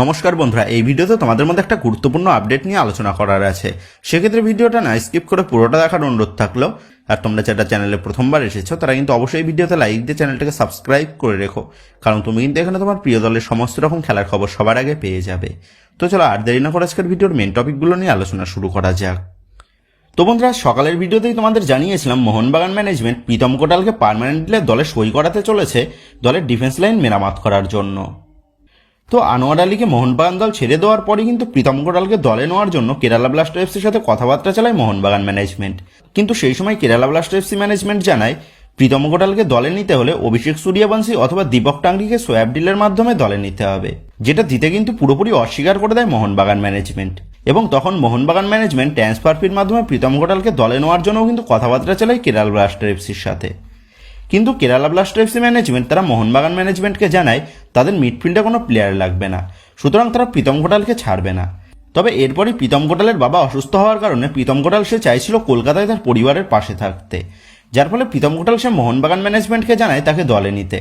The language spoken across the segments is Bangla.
নমস্কার বন্ধুরা, এই ভিডিওতে তোমাদের মধ্যে একটা গুরুত্বপূর্ণ আপডেট নিয়ে আলোচনা করার আছে। সেক্ষেত্রে ভিডিওটা না স্কিপ করে পুরোটা দেখার অনুরোধ থাকল আর তোমরা যেটা চ্যানেলে প্রথমবার এসেছ, তারা কিন্তু অবশ্যই ভিডিওতে লাইক দিয়ে চ্যানেলটাকে সাবস্ক্রাইব করে রেখো। কারণ তুমি কিন্তু এখানে তোমার প্রিয় দলের সমস্ত রকম খেলার খবর সবার আগে পেয়ে যাবে। তো চলো আর দেরি না করে আজকের ভিডিওর মেন টপিকগুলো নিয়ে আলোচনা শুরু করা যাক। তো বন্ধুরা, সকালের ভিডিওতেই তোমাদের জানিয়েছিলাম, মোহনবাগান ম্যানেজমেন্ট প্রীতম কোটালকে পার্মানেন্টলি দলে সই করাতে চলেছে দলের ডিফেন্স লাইন মেরামত করার জন্য। তো আনোয়ার আলীকে মোহনবাগান দল ছেড়ে দেওয়ার পরে কিন্তু প্রীতম কোটালকে দলে নেওয়ার জন্য কেরালা ব্লাস্টার এফসির সাথে কথাবার্তা চালায় মোহনবাগান ম্যানেজমেন্ট কিন্তু সেই সময় কেরালা ব্লাস্টার এফসি ম্যানেজমেন্ট জানায় প্রীতম কোটালকে দলে নিতে হলে অভিষেক সূর্যবংশী অথবা দীপক টাঙ্গিকে সোয়াব ডিলের মাধ্যমে দলে নিতে হবে, যেটা দিতে কিন্তু পুরোপুরি অস্বীকার করে দেয় মোহনবাগান ম্যানেজমেন্ট এবং তখন মোহনবাগান ম্যানেজমেন্ট ট্রান্সফার ফির মাধ্যমে প্রীতম কোটালকে দলে নেওয়ার জন্য কিন্তু কথাবার্তা চালায় কেরালা ব্লাস্টার এফসির সাথে। কিন্তু কেরালা ব্লাস্টার এফসি ম্যানেজমেন্ট তারা মোহনবাগান ম্যানেজমেন্টকে জানায়, তাদের মিডফিল্ডে কোনো প্লেয়ার লাগবে না। সুতরাং তারা প্রীতম ঘোটালকে ছাড়বে না। তবে এরপরই প্রীতম ঘোটালের বাবা অসুস্থ হওয়ার কারণে প্রীতম ঘোটাল সে চাইছিল কলকাতায় তার পরিবারের পাশে থাকতে। যার ফলে প্রীতম ঘোটাল সে মোহনবাগান ম্যানেজমেন্টকে জানায় তাকে দলে নিতে।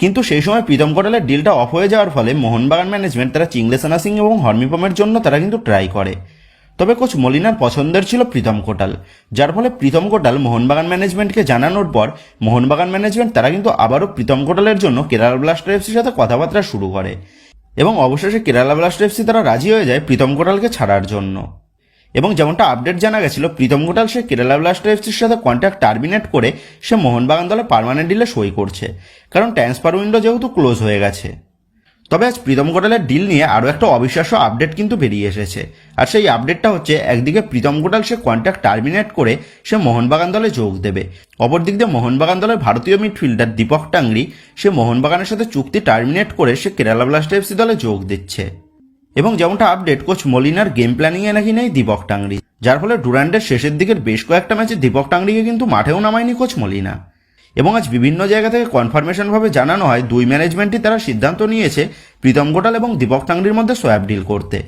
কিন্তু সেই সময় প্রীতম কোটালের ডিলটা অফ হয়ে যাওয়ার ফলে মোহনবাগান ম্যানেজমেন্ট তারা চিংলেসানা সিং এবং হরমিপমের জন্য তারা কিন্তু ট্রাই করে। তবে কোচ মলিনার পছন্দের ছিল প্রীতম কোটাল। যার ফলে প্রীতম কোটাল মোহনবাগান ম্যানেজমেন্টকে জানানোর পর মোহনবাগান ম্যানেজমেন্ট তারা কিন্তু আবারও প্রীতম কোটালের জন্য কেরালা ব্লাস্টার এফসির সাথে কথাবার্তা শুরু করে এবং অবশেষে কেরালা ব্লাস্টার এফসি তারা রাজি হয়ে যায় প্রীতম কোটালকে ছাড়ার জন্য। এবং যেমনটা আপডেট জানা গেছিল, প্রীতম কোটাল সে কেরালা ব্লাস্টার এফসির সাথে কন্ট্যাক্ট টার্মিনেট করে সে মোহনবাগান দলে পারমানেন্ট ডিলে সই করছে। কারণ ট্রান্সফার উইন্ডো যেহেতু ক্লোজ হয়ে গেছে। তবে আজ প্রীতম কোটালের ডিল নিয়ে আরও একটা অবিশ্বাস্য আপডেট কিন্তু বেরিয়ে এসেছে। আর সেই আপডেটটা হচ্ছে, একদিকে প্রীতম গোটাল সে কন্ট্যাক্ট টার্মিনেট করে সে মোহনবাগান দলে যোগ দেবে। অপরদিক দিয়ে মোহনবাগান দলের ভারতীয় মিডফিল্ডার দীপক টাংরি সে মোহনবাগানের সাথে চুক্তি টার্মিনেট করে সে কেরালা ব্লাস্টার এফসি দলে যোগ দিচ্ছে। এবং যেমনটা আপডেট কোচ মলিনার গেম প্ল্যানিংয়ে নাকি নেই দীপক টাংরি। যার ফলে ডুরান্ডের শেষের দিকের বেশ কয়েকটা ম্যাচে দীপক টাংরিকে কিন্তু মাঠেও নামায়নি কোচ মলিনা। এবং আজ বিভিন্ন জায়গা থেকে কনফার্মেশনভাবে জানানো হয়, দুই ম্যানেজমেন্টই তারা সিদ্ধান্ত নিয়েছে প্রীতম গোটাল এবং দীপক টাংরির মধ্যে সোয়াব ডিল করতে।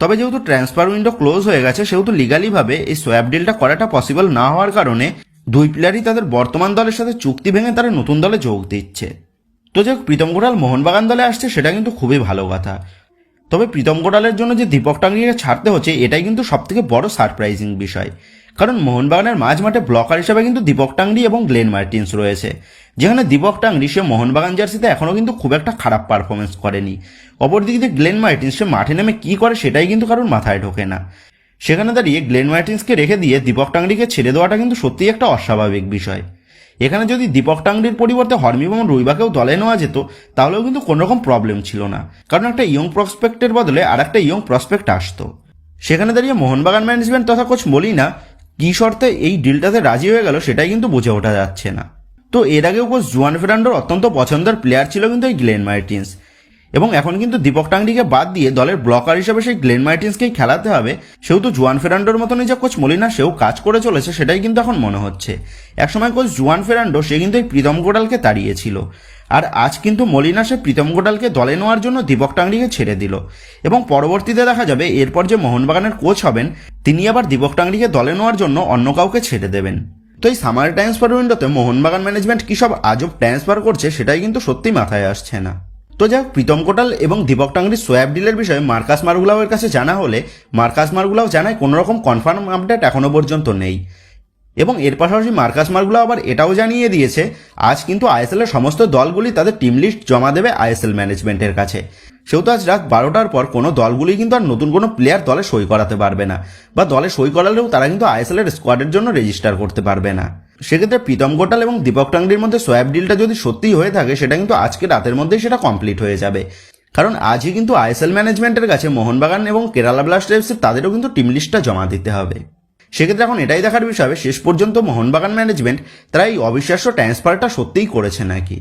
তবে যেহেতু ট্রান্সফার উইন্ডো ক্লোজ হয়ে গেছে, সেহেতু লিগালিভাবে এই সোয়াব ডিলটা করাটা পসিবল না হওয়ার কারণে দুই প্লেয়ারই তাদের বর্তমান দলের সাথে চুক্তি ভেঙে তারা নতুন দলে যোগ দিচ্ছে। তো হোক, প্রীতম গোটাল মোহনবাগান দলে আসছে, সেটা কিন্তু খুবই ভালো কথা। তবে প্রীতম গোটালের জন্য যে দীপক টাঙ্গিকে ছাড়তে হচ্ছে, এটাই কিন্তু সবথেকে বড় সারপ্রাইজিং বিষয়। কারণ মোহনবাগানের মাঝ মাঠে ব্লকার হিসেবে কিন্তু দীপক টাংরি এবং গ্লেন মার্টিন্স রয়েছে। যেখানে দীপক টাংরি সে মোহনবাগান জার্সিতে এখনও কিন্তু খুব একটা খারাপ পারফরমেন্স করেনি। অপরদিকে গ্লেন মার্টিন্স সে মাঠে নেমে কী করে সেটাই কিন্তু কারোর মাথায় ঢোকে না। সেখানে দাঁড়িয়ে গ্লেন মার্টিন্সকে রেখে দিয়ে দীপক টাংরিকে ছেড়ে দেওয়াটা কিন্তু সত্যিই একটা অস্বাভাবিক বিষয়। এখানে যদি দীপক টাংরির পরিবর্তে হরমিবম রুইবাকেও দলে নেওয়া যেত, তাহলেও কিন্তু কোনো রকম প্রবলেম ছিল না। কারণ একটা ইয়ং প্রসপেক্টের বদলে আর একটা ইয়ং প্রসপেক্ট আসতো। সেখানে দাঁড়িয়ে মোহনবাগান ম্যানেজমেন্ট তথা কোচ বলি না কী শর্তে এই ডিলটাতে রাজি হয়ে গেল সেটাই কিন্তু বুঝে ওঠা যাচ্ছে না। তো এর আগেও কোচ জুয়ান ফেরান্ডোর অত্যন্ত পছন্দের প্লেয়ার ছিল কিন্তু এই গ্লেন মার্টিন্স। এবং এখন কিন্তু দীপক টাংরিকে বাদ দিয়ে দলের ব্লকার হিসেবে সেই গ্লেন মার্টিন্সকেই খেলাতে হবে। সেহেতু জুয়ান ফেরান্ডোর মতনই যে কোচ মলিনা, সেও কাজ করে চলেছে সেটাই কিন্তু এখন মনে হচ্ছে। একসময় কোচ জুয়ান ফেরান্ডো, সে কিন্তু এই প্রীতম গোটালকে তাড়িয়েছিল। আর আজ কিন্তু মলিনা সে প্রীতম গোটালকে দলে নেওয়ার জন্য দীপক টাংরিকে ছেড়ে দিল। এবং পরবর্তীতে দেখা যাবে এরপর যে মোহনবাগানের কোচ হবেন তিনি আবার দীপক টাংরিকে দলে নেওয়ার জন্য অন্য কাউকে ছেড়ে দেবেন। তো এই সামার ট্রান্সফার উইন্ডোতে মোহনবাগান ম্যানেজমেন্ট কী সব আজব ট্রান্সফার করছে সেটাই কিন্তু সত্যি মাথায় আসছে না। তো যাক প্রীতম কোটাল এবং দীপক টাংরির সোয়াব ডিলের বিষয়ে মার্কাস মার্গুলাওয়ের কাছে জানা হলে মার্কাস মার্গুলাও জানায় কোনো রকম কনফার্ম আপডেট এখনও পর্যন্ত নেই। এবং এর পাশাপাশি মার্কাস মার্গুলা আবার এটাও জানিয়ে দিয়েছে, আজ কিন্তু আইএসএল এর সমস্ত দলগুলি তাদের টিম লিস্ট জমা দেবে আইএসএল ম্যানেজমেন্টের কাছে। সেহেতু আজ রাত বারোটার পর কোনো দলগুলি কিন্তু আর নতুন কোনো প্লেয়ার দলে সই করাতে পারবে না। বা দলে সই করালেও তারা কিন্তু আইএসএল এর স্কোয়াডের জন্য রেজিস্টার করতে পারবে না। সেক্ষেত্রে প্রীতম গোটাল এবং দীপক টাংরির মধ্যে সোয়াব ডিলটা যদি সত্যিই হয়ে থাকে, সেটা কিন্তু আজকে রাতের মধ্যেই সেটা কমপ্লিট হয়ে যাবে। কারণ আজই কিন্তু আইএসএল ম্যানেজমেন্টের কাছে মোহনবাগান এবং কেরালা ব্লাস্টার এফসি তাদেরও কিন্তু টিম লিস্টটা জমা দিতে হবে। সেক্ষেত্রে এখন এটাই দেখার বিষয় হবে, শেষ পর্যন্ত মোহনবাগান ম্যানেজমেন্ট তারা এই অবিশ্বাস্য ট্রান্সফারটা সত্যিই করেছে নাকি?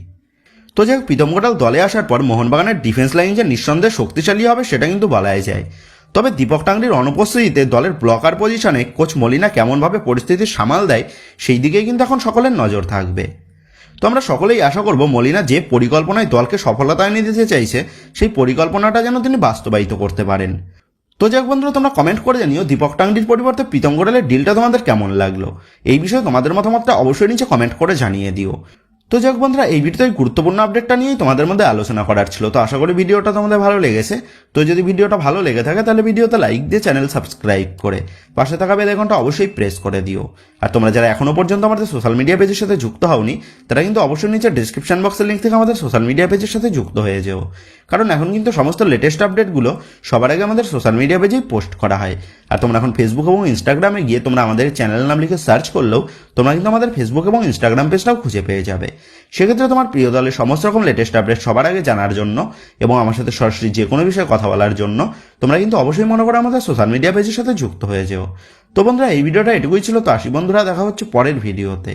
তো যাই হোক প্রীতম গোটাল দলে আসার পর মোহনবাগানের ডিফেন্স লাইন যে নিঃসন্দেহে শক্তিশালী হবে সেটা কিন্তু বলাই যায়। তবে দীপক টাংরির অনুপস্থিতিতে দলের ব্লকার পজিশনে কোচ মলিনা কেমনভাবে পরিস্থিতি সামাল দেয় সেই দিকেই কিন্তু এখন সকলের নজর থাকবে। তো আমরা সকলেই আশা করব মলিনা যে পরিকল্পনায় দলকে সফলতা এনে দিতে চাইছে, সেই পরিকল্পনাটা যেন তিনি বাস্তবায়িত করতে পারেন। তো যাক বন্ধুরা, তোমরা কমেন্ট করে জানিও দীপক টাংডির পরিবর্তে প্রীতম গোড়ালের ডিলটা তোমাদের কেমন লাগল। এই বিষয়ে তোমাদের মতামতটা অবশ্যই নিচে কমেন্ট করে জানিয়ে দিও। তো যাক বন্ধুরা, এই ভিডিওতে গুরুত্বপূর্ণ আপডেটটা নিয়েই তোমাদের মধ্যে আলোচনা করার ছিল। তো আশা করি ভিডিওটা তোমাদের ভালো লেগেছে। তো যদি ভিডিওটা ভালো লেগে থাকে, তাহলে ভিডিওতে লাইক দিয়ে চ্যানেল সাবস্ক্রাইব করে পাশে থাকা বেল আইকনটা অবশ্যই প্রেস করে দিও। আর তোমরা যারা এখনও পর্যন্ত আমাদের সোশ্যাল মিডিয়া পেজের সাথে যুক্ত হওনি, তারা কিন্তু অবশ্যই নিচে ডিসক্রিপশন বক্সের লিঙ্ক থেকে আমাদের সোশ্যাল মিডিয়া পেজের সাথে যুক্ত হয়ে যেও। কারণ এখন কিন্তু সমস্ত লেটেস্ট আপডেটগুলো সবার আগে আমাদের সোশ্যাল মিডিয়া পেজেই পোস্ট করা হয়। আর তোমরা এখন ফেসবুক এবং ইনস্টাগ্রামে গিয়ে তোমরা আমাদের চ্যানেল নাম লিখে সার্চ করলেও তোমরা কিন্তু আমাদের ফেসবুক এবং ইনস্টাগ্রাম পেজটাও খুঁজে পেয়ে যাবে। সেক্ষেত্রে তোমার প্রিয় দলের সমস্ত রকম লেটেস্ট আপডেট সবার আগে জানার জন্য এবং আমার সাথে সরাসরি যে কোনো বিষয়ে কথা বলার জন্য তোমরা কিন্তু অবশ্যই মনে করো আমাদের সোশ্যাল মিডিয়া পেজের সাথে যুক্ত হয়ে যেও। তো বন্ধুরা, এই ভিডিওটা এটুকুই ছিল। তো আসি বন্ধুরা, দেখা হচ্ছে পরের ভিডিওতে